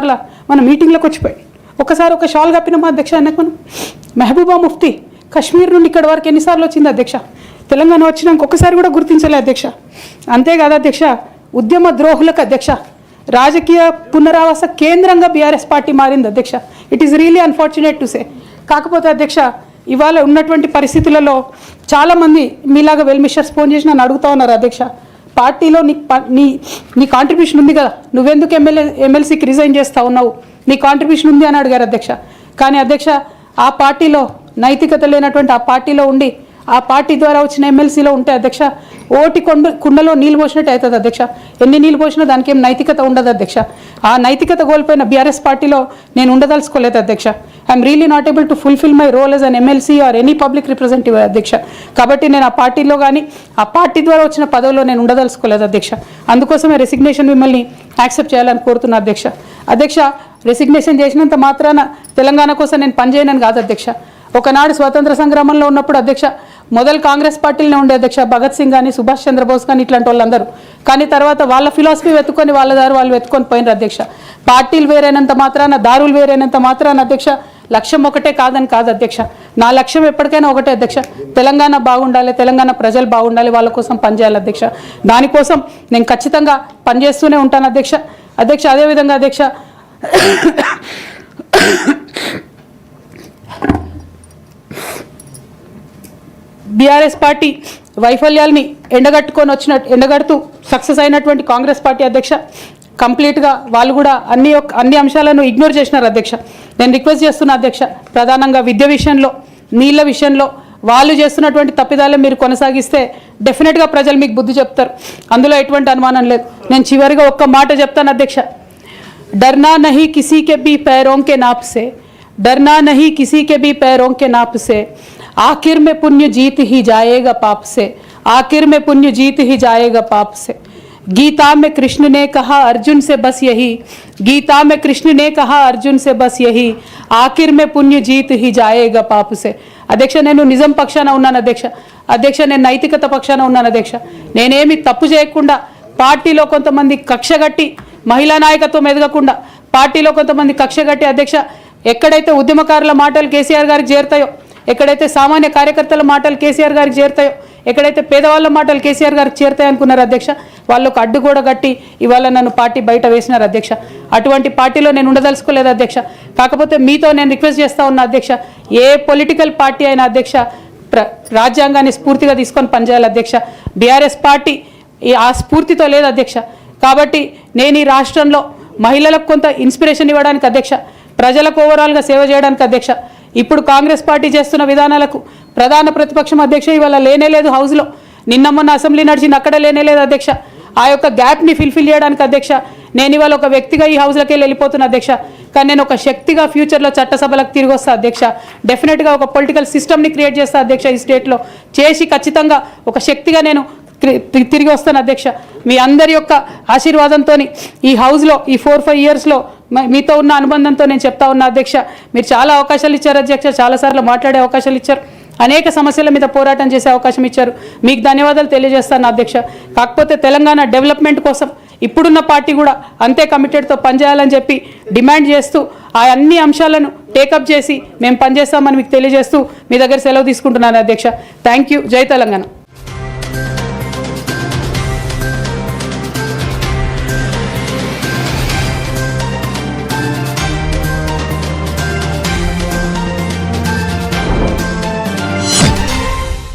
సార్లు మన మీటింగ్లోకి వచ్చిపోయి ఒకసారి ఒక షాల్ కప్పినామా అధ్యక్ష అన్నకు మనం? మెహబూబా ముఫ్తీ కశ్మీర్ నుండి ఇక్కడ వరకు ఎన్నిసార్లు వచ్చింది అధ్యక్ష? తెలంగాణ వచ్చినాక ఒక్కసారి కూడా గుర్తించలే అధ్యక్ష. అంతేకాదు అధ్యక్ష ఉద్యమ ద్రోహులకు అధ్యక్ష. రాజకీయ పునరావాస కేంద్రంగా బీఆర్ఎస్ పార్టీ మారింది అధ్యక్ష. It is really unfortunate to say కాకపోతే అధ్యక్ష ఇవాళ ఉన్నటువంటి పరిస్థితులలో చాలామంది మీలాగా వెల్మిషర్స్ ఫోన్ చేసి నన్ను అడుగుతా ఉన్నారు అధ్యక్ష. పార్టీలో నీ నీ నీ కాంట్రిబ్యూషన్ ఉంది కదా. నువ్వెందుకు ఎమ్మెల్యే ఎమ్మెల్సీకి రిజైన్ చేస్తా ఉన్నావు? నీ కాంట్రిబ్యూషన్ ఉంది అని అడిగారు అధ్యక్ష. కానీ అధ్యక్ష ఆ పార్టీలో నైతికత లేనటువంటి ఆ పార్టీలో ఉండి ఆ పార్టీ ద్వారా వచ్చిన ఎమ్మెల్సీలో ఉంటే అధ్యక్ష ఓటి కొండ కుండలో నీళ్ళు పోసినట్టు అవుతుంది అధ్యక్ష. ఎన్ని నీళ్ళు పోసినా దానికి ఏం నైతికత ఉండదు అధ్యక్ష. ఆ నైతికత కోల్పోయిన బీఆర్ఎస్ పార్టీలో నేను ఉండదలుచుకోలేదు అధ్యక్ష. I'm really not able to fulfil my role as an MLC or any public representative అధ్యక్ష. కాబట్టి నేను ఆ పార్టీలో కానీ ఆ పార్టీ ద్వారా వచ్చిన పదవిలో నేను ఉండదలుచుకోలేదు అధ్యక్ష. అందుకోసమే రెసిగ్నేషన్ మిమ్మల్ని యాక్సెప్ట్ చేయాలని కోరుతున్నా అధ్యక్ష. అధ్యక్ష రెసిగ్నేషన్ చేసినంత మాత్రాన తెలంగాణ కోసం నేను పనిచేయనని కాదు అధ్యక్ష. ఒకనాడు స్వాతంత్ర సంగ్రామంలో ఉన్నప్పుడు అధ్యక్ష మొదలు కాంగ్రెస్ పార్టీలోనే ఉండే అధ్యక్ష భగత్ సింగ్ కానీ సుభాష్ చంద్రబోస్ కానీ ఇట్లాంటి వాళ్ళందరూ. కానీ తర్వాత వాళ్ళ ఫిలాసఫీ వెతుకొని వాళ్ళ దారు వాళ్ళు వెతుకొని పోయినారు అధ్యక్ష. పార్టీలు వేరైనంత మాత్రాన దారులు వేరైనంత మాత్రాన అధ్యక్ష లక్ష్యం ఒకటే కాదని కాదు అధ్యక్ష. నా లక్ష్యం ఎప్పటికైనా ఒకటే అధ్యక్ష. తెలంగాణ బాగుండాలి తెలంగాణ ప్రజలు బాగుండాలి వాళ్ళ కోసం పనిచేయాలి అధ్యక్ష. దానికోసం నేను ఖచ్చితంగా పనిచేస్తూనే ఉంటాను అధ్యక్ష. అధ్యక్ష అదేవిధంగా అధ్యక్ష బీఆర్ఎస్ పార్టీ వైఫల్యాల్ని ఎండగట్టుకొని వచ్చిన ఎండగడుతూ సక్సెస్ అయినటువంటి కాంగ్రెస్ పార్టీ అధ్యక్ష కంప్లీట్గా వాళ్ళు కూడా అన్ని ఒక్- అన్ని అంశాలను ఇగ్నోర్ చేసినారు అధ్యక్ష నేను రిక్వెస్ట్ చేస్తున్నా అధ్యక్ష ప్రధానంగా విద్య విషయంలో నీళ్ళ విషయంలో వాళ్ళు చేస్తున్నటువంటి తప్పిదాలే మీరు కొనసాగిస్తే డెఫినెట్గా ప్రజలు మీకు బుద్ధి చెప్తారు అందులో ఎటువంటి అనుమానం లేదు నేను చివరిగా ఒక్క మాట చెప్తాను అధ్యక్ష डरना नहीं किसी के भी पैरों के नाप से डरना नहीं किसी के भी पैरों के नाप से आखिर में पुण्य जीत ही जाएगा पाप से आखिर में पुण्य जीत ही जाएगा पाप से गीता में कृष्ण ने कहा अर्जुन से बस यही गीता में कृष्ण ने कहा अर्जुन से बस यही आखिर में पुण्य जीत ही जाएगा पाप से అధ్యక్ష నేను నిజం పక్షాన ఉన్నాను అధ్యక్ష అధ్యక్ష నేను నైతికత పక్షాన ఉన్నాను అధ్యక్ష నేనేమి తప్పు చేయకుండా పార్టీలో కొంతమంది కక్షగట్టి మహిళా నాయకత్వం ఎదగకుండా పార్టీలో కొంతమంది కక్షగట్టి అధ్యక్ష ఎక్కడైతే ఉద్యమకారుల మాటలు కేసీఆర్ గారికి చేరుతాయో ఎక్కడైతే సామాన్య కార్యకర్తల మాటలు కేసీఆర్ గారికి చేరుతాయో ఎక్కడైతే పేదవాళ్ళ మాటలు కేసీఆర్ గారికి చేరుతాయి అనుకున్నారు అధ్యక్ష వాళ్ళకు అడ్డు కూడా కట్టి ఇవాళ నన్ను పార్టీ బయట వేసినారు అధ్యక్ష. అటువంటి పార్టీలో నేను ఉండదలుచుకోలేదు అధ్యక్ష. కాకపోతే మీతో నేను రిక్వెస్ట్ చేస్తా ఉన్నా అధ్యక్ష ఏ పొలిటికల్ పార్టీ అయినా అధ్యక్ష ప్ర రాజ్యాంగాన్ని స్ఫూర్తిగా తీసుకొని పనిచేయాలి అధ్యక్ష. బీఆర్ఎస్ పార్టీ ఈ ఆ స్ఫూర్తితో లేదు అధ్యక్ష. కాబట్టి నేను ఈ రాష్ట్రంలో మహిళలకు కొంత ఇన్స్పిరేషన్ ఇవ్వడానికి అధ్యక్ష ప్రజలకు ఓవరాల్గా సేవ చేయడానికి అధ్యక్ష. ఇప్పుడు కాంగ్రెస్ పార్టీ చేస్తున్న విధానాలకు ప్రధాన ప్రతిపక్షం అధ్యక్ష ఇవాళ లేనే లేదు హౌస్లో. నిన్న మొన్న అసెంబ్లీ నడిచింది అక్కడ లేనే లేదు అధ్యక్ష. ఆ యొక్క గ్యాప్ని ఫిల్ఫిల్ చేయడానికి అధ్యక్ష నేను ఇవాళ ఒక వ్యక్తిగా ఈ హౌస్లోకి వెళ్ళి వెళ్ళిపోతున్నా అధ్యక్ష. కానీ నేను ఒక శక్తిగా ఫ్యూచర్లో చట్టసభలకు తిరిగి వస్తా అధ్యక్ష. డెఫినెట్గా ఒక పొలిటికల్ సిస్టమ్ని క్రియేట్ చేస్తా అధ్యక్ష ఈ స్టేట్లో. చేసి ఖచ్చితంగా ఒక శక్తిగా నేను తిరిగి వస్తాను అధ్యక్ష. మీ అందరి యొక్క ఆశీర్వాదంతో ఈ హౌస్లో ఈ ఫోర్ ఫైవ్ ఇయర్స్లో మీతో ఉన్న అనుబంధంతో నేను చెప్తా ఉన్నా అధ్యక్ష మీరు చాలా అవకాశాలు ఇచ్చారు అధ్యక్ష చాలాసార్లు మాట్లాడే అవకాశాలు ఇచ్చారు అనేక సమస్యల మీద పోరాటం చేసే అవకాశం ఇచ్చారు. మీకు ధన్యవాదాలు తెలియజేస్తాను అధ్యక్ష. కాకపోతే తెలంగాణ డెవలప్మెంట్ కోసం ఇప్పుడున్న పార్టీ కూడా అంతే కమిటెడ్తో పనిచేయాలని చెప్పి డిమాండ్ చేస్తూ ఆ అన్ని అంశాలను టేకప్ చేసి మేము పనిచేస్తామని మీకు తెలియజేస్తూ మీ దగ్గర సెలవు తీసుకుంటున్నాను అధ్యక్ష. Thank you. జై తెలంగాణ.